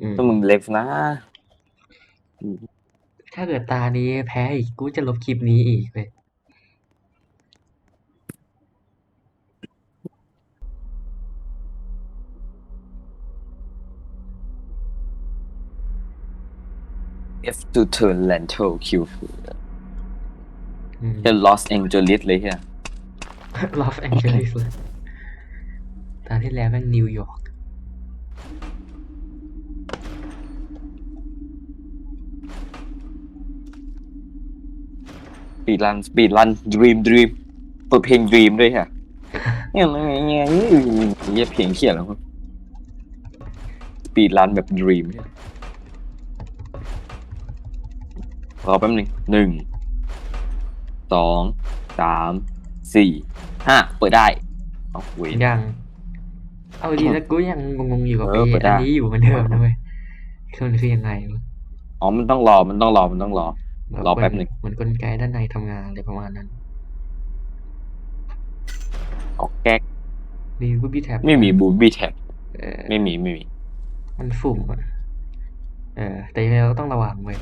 อืมถ้ามึงเล็กนะถ้าเกิดตานี้แพ้อีกกูจะลบคลิปนี้อีกเลย F to turn Lento Q อืมจะ Los Angeles เลยเฮีย ลอสแองเจลิสเลย ตาที่แล้วแม่งนิวยอร์ก ปีรันปีรัน Dream Dream เปิดเพลง Dream ด้วยฮะเนี่ยมันเนี่ยเนี่ยเพลงเขียนแล้วปีรันแบบ Dream เนี่ยรอแป๊บนึงหนึ่งสองสามสี่ห้าเปิดได้เอาเว้ยยัง เอาดีแล้วกูยังงงๆอยู่กับเอไอ้อเปิดได้อันนี้อยู่เหมือนเดิมนะเว้ยคือมันคือยังไงวะอ๋อมันต้องรอมันต้องรอมันต้องรอ รอแป๊บหนึ่งเหมือนกลไกด้านในทำงานอะไรประมาณนั้นออกแก๊กมีบูบี้แท็บไม่มีบูบี้แท็บเออไม่มีไม่มี มันฝุ่มอะเออแต่ยังไงเราก็ต้องระวังเว้ย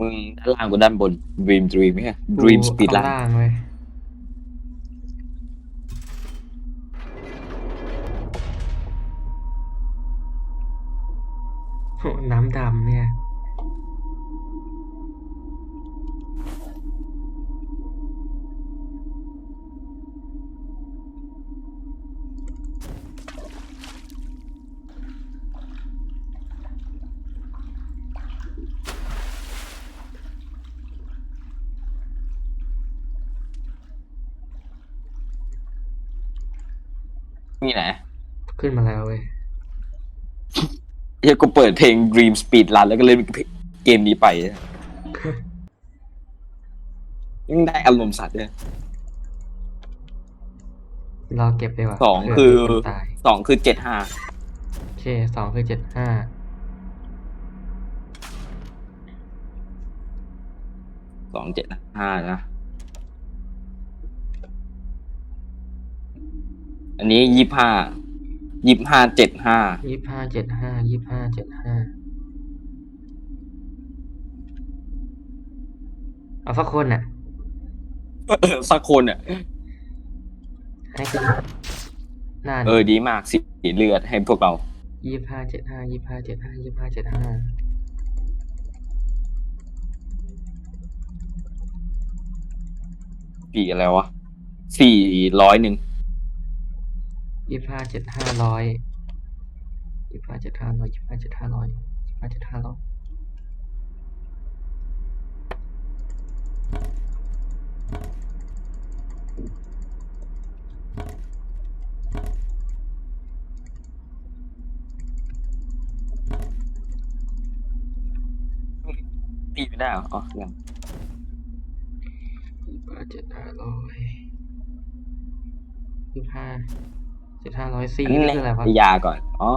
มึงด้านล่างกับด้านบน Dream Dream ไหมฮะ Dream กู Speed ข้า Run งล่างเว้ย น้ำดำเนี่ย นี่ไหนขึ้นมาแล้วเว้ย เฮียกูเปิดเพลง Dream Speed Run แล้วก็เล่นเกมนี้ไปยังได้อารมณ์สัตว์เลยรอเก็บเลยว่ะสองเผื่คือมีนตายสองคือเจ็ดห้าโอเคสองคือเจ็ดห้าสองเจ็ดห้านะ อันนี้ยี่ห้า ยี่ห้าเจ็ดห้ายี่ห้าเจ็ดห้ายี่ห้าเจ็ดห้าเอาสักคนน่ะ สักคนอะให้ขึ้นหน้าเออดีมากสีเลือดให้พวกเรายี่ห้าเจ็ดห้ายี่ห้าเจ็ดห้ายี่ห้าเจ็ดห้าปีอะไรวะสี่ร้อยหนึ่ง ยี่ห้าเจ็ดห้าร้อยยี่ห้าเจ็ดห้าร้อยยี่ห้าเจ็ดห้าร้อยยี่ห้าเจ็ดห้าร้อยปีไม่ได้เหรออ๋อยังยี่ห้าเจ็ดห้าร้อยยี่ห้า เจ็ดห้าร้อยสี่อันนี่นี้คืออะไรวะให้ยาก่อน อ๋อ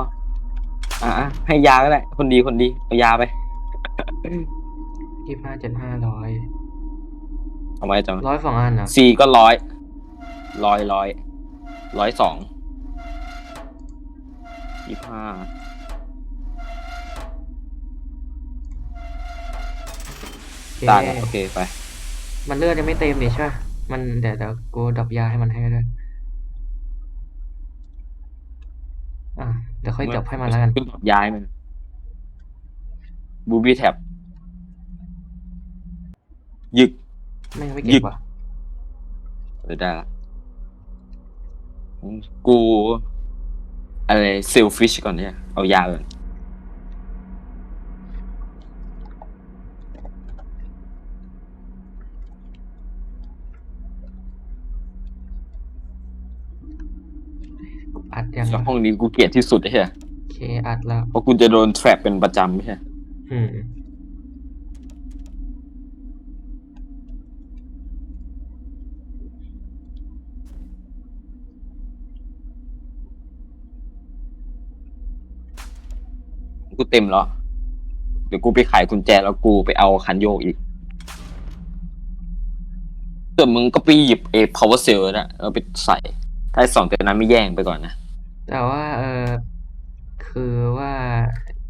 อะอะให้ยาก็ได้ คนดีคนดี เอายาไปยี่ห้าเจ็ดห้าร้อยเอาไว้จังร้อยสองอันเหรอซีก็ร้อย ร้อยร้อย ร้อยสองยี่ห้าโอเคได้แล้วโอเคไป มันเลือดยังไม่เต็มนี่ใช่ปะมันเดี๋ยวเดี๋ยวกูดับยาให้มันให้ก็ได้อะเดี๋ยวค่อยดับให้มันแล้วกันขึ้นกับย้ายมันบูบี้แท็บยึกแม่งไม่หยิเก็บบว่ะเออได้ละกู อะไรเซลฟิชก่อนเนี่ย เอายาก่อน อัดยัง แล้วห้องนี้กูเกลียดที่สุดใช่ไหมโอเคอัดแล้ว เพราะกูจะโดนแทรปเป็นประจำไม่ใช่อืมกูเต็มแล้ว เดี๋ยวกูไปขายกุญแจแล้วกูไปเอาคันโยกอีกส่วนมึงก็ไปหยิบเอ power cell นะแล้วไปใส่ถ้าสองตัวนั้นไม่แย่งไปก่อนนะ แต่ว่าเออคือว่า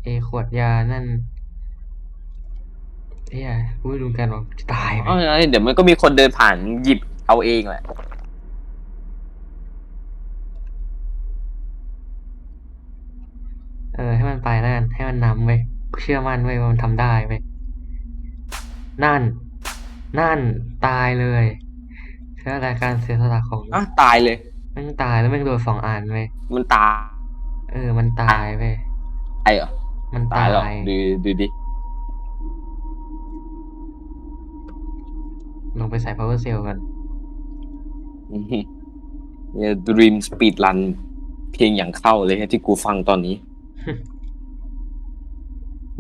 ไอขวดยานั่นเอ้ยกูไม่รู้กันว่าจะตายไหมอ๋อเดี๋ยวมันก็มีคนเดินผ่านหยิบเอาเองแหละ เออให้มันไปแล้วกันให้มันนำไปเชื่อมั่นไว้ยว่ามันทำได้ไปนั่น นั่นตายเลยเชื่อรายการเสียสละของ อะ ตายเลยแม่งตายแล้วแม่งโดนสองอันไปมันตายเออ มันตายไปเหรอมันตาตายยหรอดูดูดิลงไปใส่ power cell กันอื้อหือเนี่ย Dream Speed Run เพลงอย่างเข้าเลยที่กูฟังตอนนี้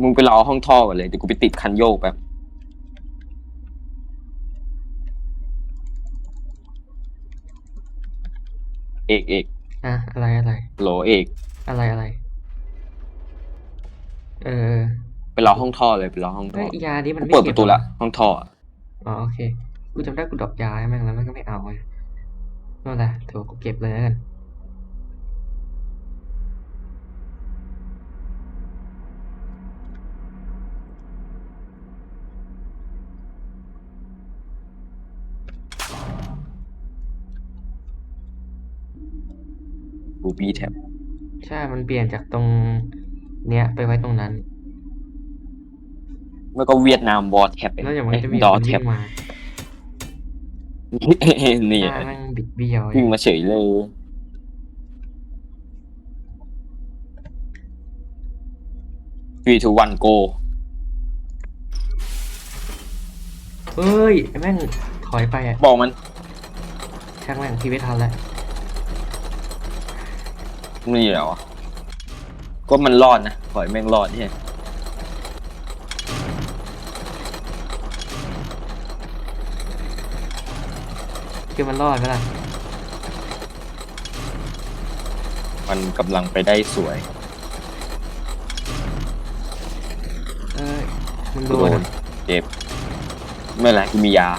มึงไปรอห้องท่อก่อนเลยเดี๋ยวกูไปติดคันโยกแบบ เอกเอกอะอะไรอะไร โหลเอก อะไรอะไร เออไปรอห้องท่อเลยไปรอห้องท่เฮ้อยยานี้มันกูไม่เปิดปเก็บระตูหอละห้องท่ออะอ๋อโอเค กูจำได้กูดรอปยาให้แม่งแล้วแม่งก็ไม่เอาไงนั่นแหละถือว่ากูเก็บเลยแล้วกัน บูบี้แท็บใช่ มันเปลี่ยนจากตรงเนี้ยไปไว้ตรงนั้น แล้วก็เวียดนามวอร์แท็บแล้วอย่างมันจะมีดอคนแท็วิ่บงมานี่หน้าแม่งบิดเบี้ยววิ่งมาเฉยเลย three two one go เฮ้ยไอ้แม่งถอยไปอะบอกมันช่างแม่งพี่ไม่ทันแล้ว นี่เหรอก็มันรอดนะขอให้แม่งรอดเนี่ยคือมันรอดไหมล่ะมันกำลังไปได้สวย เอ้ยมึงโดโดนนอะเจ็บ ไม่เป็นไรกูมียา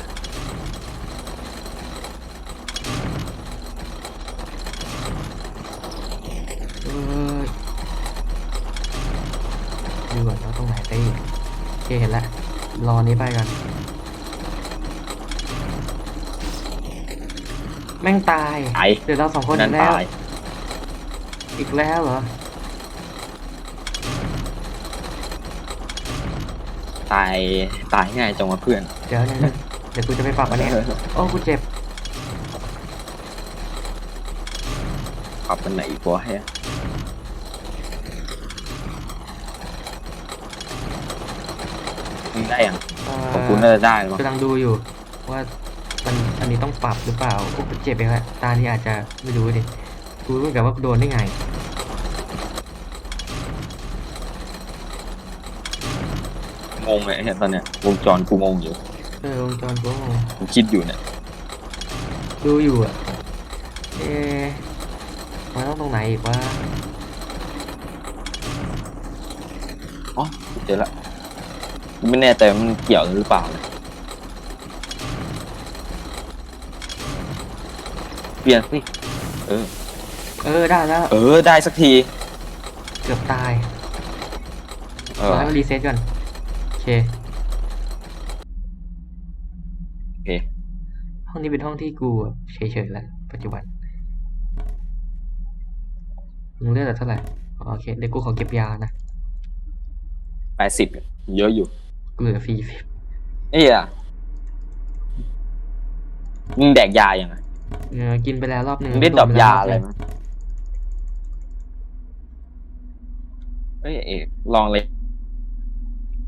เอ้ยดู ก่อนว่าตรงไหนได้อีกโอเคเห็นแล้วรอนี้ไปก่อน แม่งตายตายเดี๋ยวเราสองคนนั่อีนกแล้วตายอีกแล้วเหรอ ตายตายง่ายจังวะเพื่อนเดี๋ยวเดี๋ยวเดี๋ยวกูจะไปปรับอันนี้โอ้กูเจ็บปรับมันไหนอีกวะเฮ้ย มึงได้ยังเอ่อของกูน่าจะได้แล้วมั้งกำลังดูอยู่ ว่ามันอันนี้ต้องปรับหรือเปล่าโอ้กูเจ็บเองแหละตานี้อาจจะไม่รู้ดิกูรู้เหมือนกันว่ากูโดนได้ไงงงเลยเนี่ยตอนเนี้ยวงจรกูงงอยู่เออวงจรกูก็งงกูคิดอยู่เนี่ยดูอยู่อะเอ๊ะมันต้องตรงไหนอีกวะอ๋อกูเจอละกู ไม่แน่ใจว่ามันเกี่ยวหรือเปล่านะเปลี่ยนสิ เออ เออได้แล้วเออ ได้สักที เกือบตายเอรออให้มันรีเซ็ตก่อนโอเคโอเค ห้องนี้เป็นห้องที่กูอะเฉยๆแล้วปัจจุบันมึงเลือกเท่าไหร่อ๋อโอเคเดี๋ยวกูขอเก็บยานะแปดสิบเยอะอยู่ กูเหลือฟรีสิบเอ้ยอะมึงแดกยายังไงเออกินไปแล้วรอบหนึ่งมึงได้โดรอปปแล้วยารบอะไรหนึ่งมั้ยเอ้ยเอกลองเลย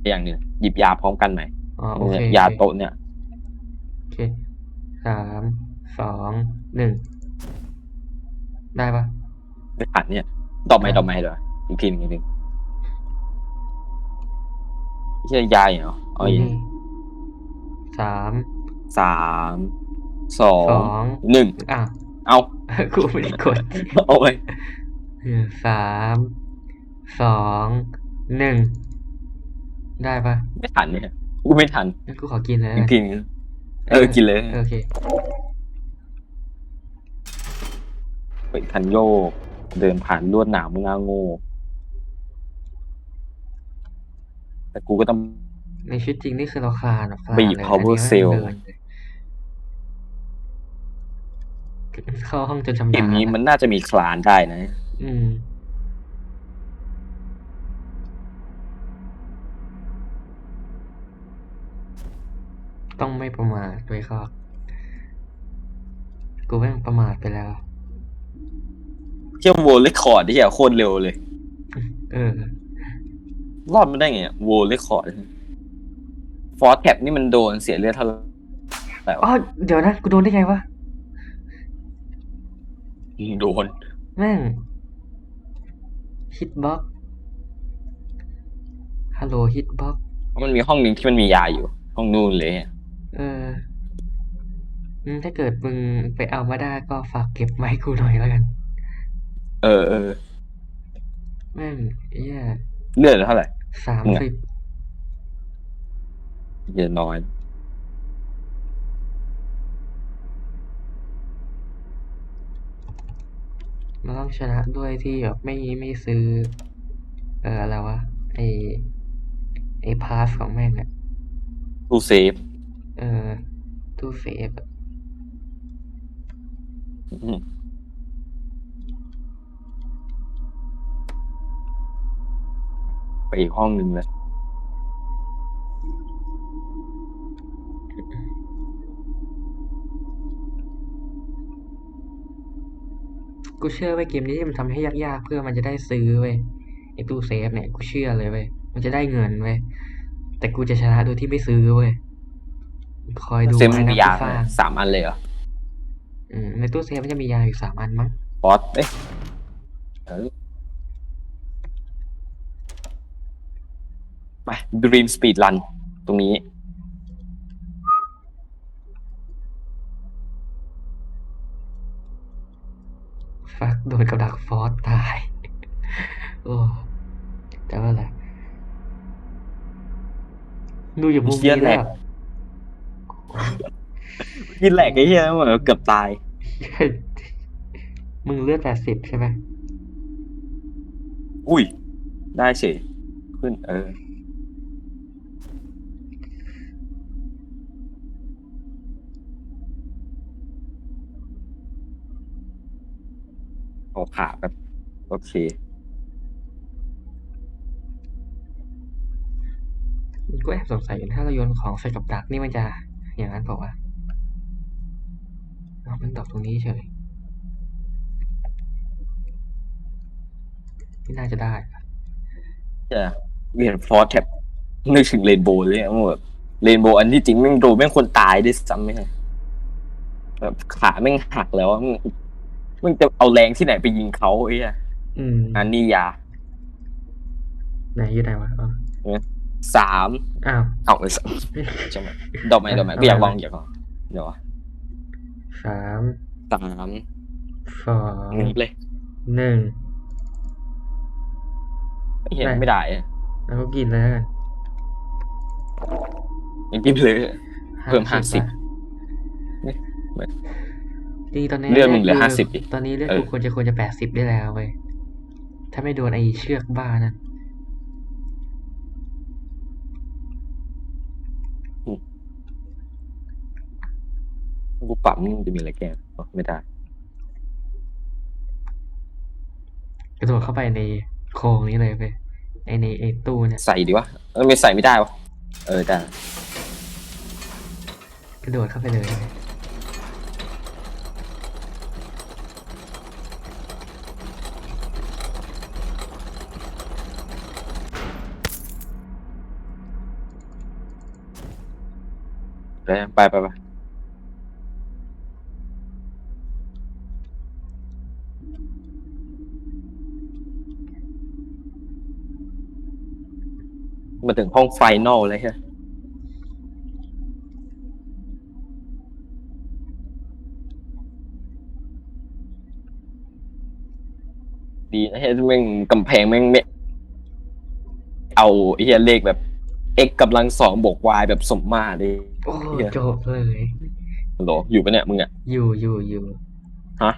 อย่างหนึ่งหยิบยาพร้อมกันหน่อยอ๋อโอเคยาโอเคโต๊ะเนี่ยโอเคสามสองหนึ่งได้ปะไม่ผ่านเนี่ยตอบไหมตอบไหมเดี๋ยวอีกทีหนึงอีกทีหนึง ไม่ใช่ยาเหรอเอาอีกนี่สามสามสอสองงหนึ่งอ้าวเอากูไม่ได้กดเอาไปเออสามสองหนึ่งได้ปะไม่ทันเนี่ยกูไม่ทันงั้นกูขอกินเลยอีกนะทีหนึงเออกินเลยโอเคไปคันโยกเดินผ่านลวดหนามมึงอาโง่ แต่กูก็ต้อง ในชีวิตจริงนี่คือเราคลานแบบคลานบีบเลย power อันนี้ cell ไม่เดินเลยเข้าห้องจนชำเกนาญมนี้อะมันน่าจะมีคลานได้นะ อืม ต้องไม่ประมาทด้วยครับ กูแม่งประมาทไปแล้ว เที่ยวโวลเลคคอร์ดที่โคตรเร็วเลย เออ รอดมาได้ไงโวลเลคคอร์ดฟอร์แคปนี่มันโดนเสียเลือดเท่าไหร่อ๋อเดี๋ยวนะกูโดนได้ไงวะโดน แม่งฮิตบ็อกฮัลโหลฮิตบ็อกเพราะมันมีห้องหนึ่งที่มันมียาอยู่ ห้องนู่นเลยอะเอออืมถ้าเกิดมึงไปเอามาได้ก็ฝากเก็บไมาให้กูหน่อยแล้วกัน เออเออแม่งเอี้ย เลือดเท่าไหร่ สามสิบเยอะน้อย มันต้องชนะด้วยที่แบบไม่ไม่ซื้อ เอออะไรวะ ไอไอพาสของแม่งอะทูเซฟ เออตู้เซฟอะ ไปอีกห้องหนึ่งเลย กูเชื่อไว้ยเกมนี้ที่มันทำให้ยากๆ เพื่อมันจะได้ซื้อเว้ยไอตู้เซฟเนี่ยกูเชื่อเลยเว้ยมันจะได้เงินเว้ยแต่กูจะชนะโดยที่ไม่ซื้อเว้ยคอยดูเซฟมันไม้มีนะยากูฟ้างสามอันเลยเหรออืมในตู้เซฟมันจะมียาอยู่สามอันมั้งฟอสเอ๊ะ เออไป Dream Speed Run ตรงนี้ ฟักโดนกับดักฟอสตาย โอ้แต่ว่าอะไรดูอย่างมุมเหี้ยนี้แหลแล้กวกินแหลกไอ้เหี้ยเหมือนเกือบตาย มึงเลือดแปดสิบใช่ไหมอุ้ย ได้เฉยขึ้นเออ อ้ผ่าแบบโอเคกูแอบสงสัยอยู่ถ้าเราโยนของใส่กับดักนี่มันจะอย่างนั้นเปล่าวะเอามันตอบตรงนี้เฉยไม่น่าจะได้จะเวียนฟอร์แท็บนึกถึงเรนโบว์เลยอะมันแบบเรนโบว์อันที่จริงแม่งโดนแม่งคนตายด้วยซ้ำไม่ใช่แบบขาแม่งหักแล้วอะ มึงมึงจะเอาแรงที่ไหนไปยิงเขาไอ้เหี้ยอืมอันนี้ยาไหนอยู่ไหนวะอ๋อสามอ้าวเอาไปสามใช่ไหมดอกไม้ดอกไม้ก็อยากลองอยากลองเดี๋ยวอะสามสามสองหนึ่งเลยหนึ่งไม่เห็นได้ไม่ได้อะแล้วก็กินเลยแล้วกันยังกินเลยเพิ่ม50บาทเนี่ย จริงๆตอนนี้เลือดมึงเหลือกู50ดิตอนนี้เลือดเออกูควรจะควรจะแปดสิบได้แล้วเว้ยถ้าไม่โดนไอ้เชือกบ้านั่นกูปรับนี่มันจะมีอะไรแก้อ๋อไม่ได้ กระโดดเข้าไปในโครงนี้เลยเว้ยไอในไอตู้เนี่ยใส่ดีวะเออไม่ใส่ไม่ได้วะเออได้กระโดดเข้าไปเลยเว้ย ได้ไปไปไปมาถึงห้องไฟนอลเลยใช่ไหมดีนะเฮ้ยแม่งกำแพงแม่งไม่เอาไอ้เหี้ยเลขแบบ x กำลังสองบวก y แบบสมมาตรเลย โอ้เหี้ย จบเลย ฮัลโหลอยู่ปะเนี่ยมึงอะอยู่อยู่อยู่ฮะ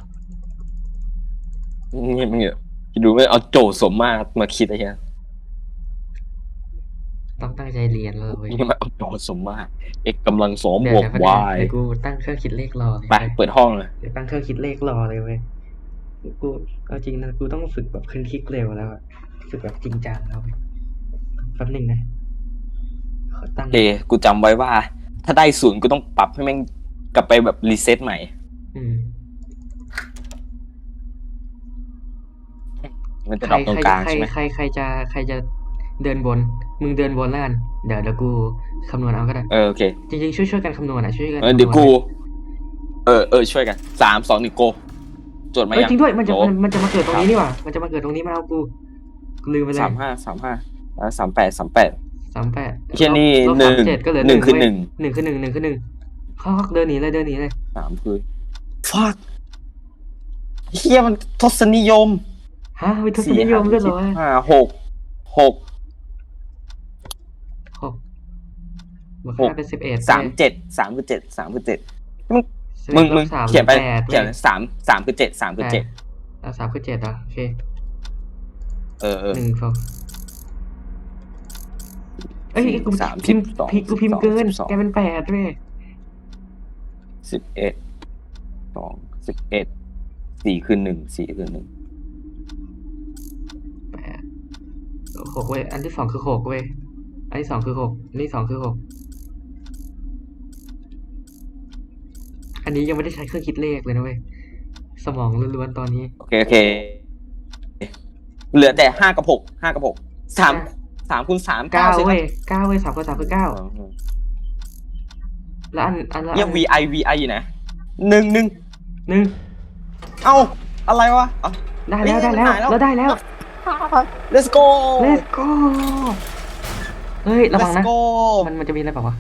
เงียบเงียบคิดดูไม่เอาโจทย์สมมาตรมาคิดไอ้เหี้ยต้องตั้งใจเรียนเลยเว้ยนี่มันเอาโจทย์สมมาตร x กำลังสองเดี๋บยววกเดี๋ยว y เดี๋ยวกูตั้งเครื่องคิดเลขรอเลยไปเว้ยเปิดห้องเลย เดี๋ยวตั้งเครื่องคิดเลขรอเลยเว้ยกูเอาจริงนะกูต้องฝึกแบบขึ้นคลิกเร็วแล้วอะฝึกแบบจริงจังแล้วเว้ยแป๊บหนึงนะขอตั้ง โอเคกูจำไว้ว่า ถ้าได้ศูนย์กูต้องปรับให้แม่งกลับไปแบบรีเซ็ตใหม่ อืมมันจะใคดรรอปตรงใครกลางใครใช่ไหมใครใครจะใครจะเดินบน มึงเดินบนแล้วกันเดี๋ยวเดี๋ยวกูคำนวณเอาก็ได้เออโอเคจริงๆช่วยช่วยกันคำนวณอะช่วยกันเออเดี๋ยวคำนกูณเออเออช่วยกันสามสองหนึ่งโกจดมาเอ้ยยังจริงด้วยมันจะโหมันมันจะมาเกิดตรงนี้นี่หว่ามันจะมาเกิดตรงนี้มาเอากูกูลืมไปเลยสามห้าสามห้าแล้วสามแปดสามแปด สามแปดเชี่ยนี่ลบหนึ่งสามเจ็ดก็เหลือหนึ่งคือเว้ยหนึ่งหนึ่งคือหนึ่งหนึ่งคือหนึ่งเขาเดินหนีเลยเดินหนีเลยสามคือฟักเฮียมันทศนิยมฮะวิทยานิยมด้วยเหรอวะห้าหกหกหกบวกหกห้าเป็นสิบเอ็ดสามเจ็ดสามคือเจ็ดสามคือเจ็ด11มึงมึงลบสามเขียนไปแปดเขียนว้สามสามคือเจ็ดสามคือเจ็ดอะสามคือเจ็ดเหรอโอเคเออเออหนึ่งสอง เอ้ยสี่กูสามพิมพ์สิบสองพิมพ์กูพิมพ์เกินสิบสองแกเป็นแปดเว้ยสิบเอ็ดสองสิบเอ็ดสี่คือหนึ่งสี่คือหนึ่งแปดหกเว้ยอันที่สองคือหกเว้ยอันที่สองคือหกอันที่สองคือหกอันนี้ยังไม่ได้ใช้เครื่องคิดเลขเลยนะเว้ยสมองล้วนๆตอนนี้ โอเคโอเค เหลือแต่ห้ากับหกห้ากับหกสามอะ สามคูณสามเก้าสิครับเว้ยเก้าเว้ยสามคูณสามคือเก้าอ๋อแล้วอันอันละเนี่ยอัน VI VI อยู่ไหนหนึ่งหนึ่งหนึ่งเอ้าอะไรวะอ๋อได้แล้วเฮ้ได้ยแล้วมันหายแล้วเราได้แล้ว let's go let's go เฮ้ยระวัง let's นะ go มันมันจะมีอะไรเปล่าวะ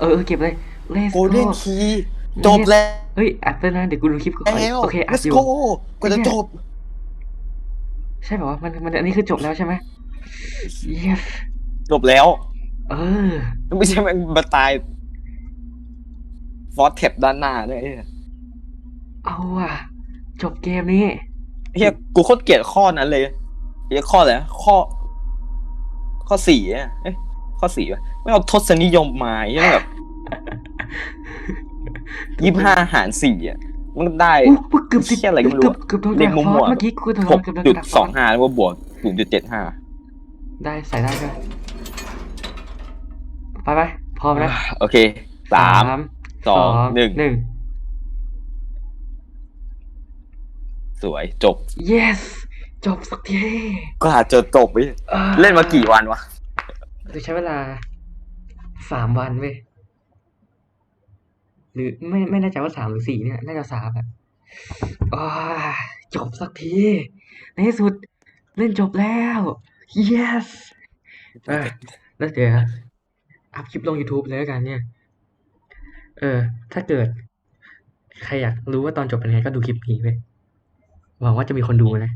เออเออเก็บเลย let's golden go key จบแล้ว เฮ้ยอัดไปนะเดี๋ยวกูดูคลิปก่อนแล้วโอเคอัด let's อยู่ go กว่าจะจบ ใช่ป่าวะมันมันอันนี้คือจบแล้วใช่ไหม yes จบแล้ว เออ ไม่ใช่แมันมาตาย ฟอสเทปด้านหน้าด้วยไอ้เหี้ยเอาว่ะ จบเกมนี้เฮียกูโคตรเกลียดข้อนั้นเลยเฮียข้ออะไรนะข้อ ข้อสี่อะเอ้ยข้อสี่วะไม่เอาทศนิยมมาเฮียแบบยี่ห้าหารสี่อะมันก็ได้อู้หูเกือบสิบเชี่ยอะไรก็ไม่รู้เกือบอะเกือบโดนเด็กกระมั่ฟอวสๆเมื่อกี้กูโดนหกเกือบโดนจุดกระฟสอองสห้าแล้วก็บวกศูนย์จุดเจ็ดห้า ได้ใส่ได้ก็ไปไปพร้อมนะโอเคสามสองหนึ่งหนึ่งสวยจบ yes จบสักทีก็อาจจะจบไปอ่อเล่นมากี่วันวะคือใช้เวลาสามวันเว้ยหรือไม่ไม่แน่ใจว่าสามหรือสี่เนี่ยน่าจะสามอะอ่าจบสักที ในที่สุด เล่นจบแล้ว yes เออแล้วเดี๋ยวอัพคลิปลง YouTube เลยแล้วกันเนี่ย เออ ถ้าเกิด ใครอยากรู้ว่าตอนจบเป็นไงก็ดูคลิปนี้ไปหวังว่าจะมีคนดูนะ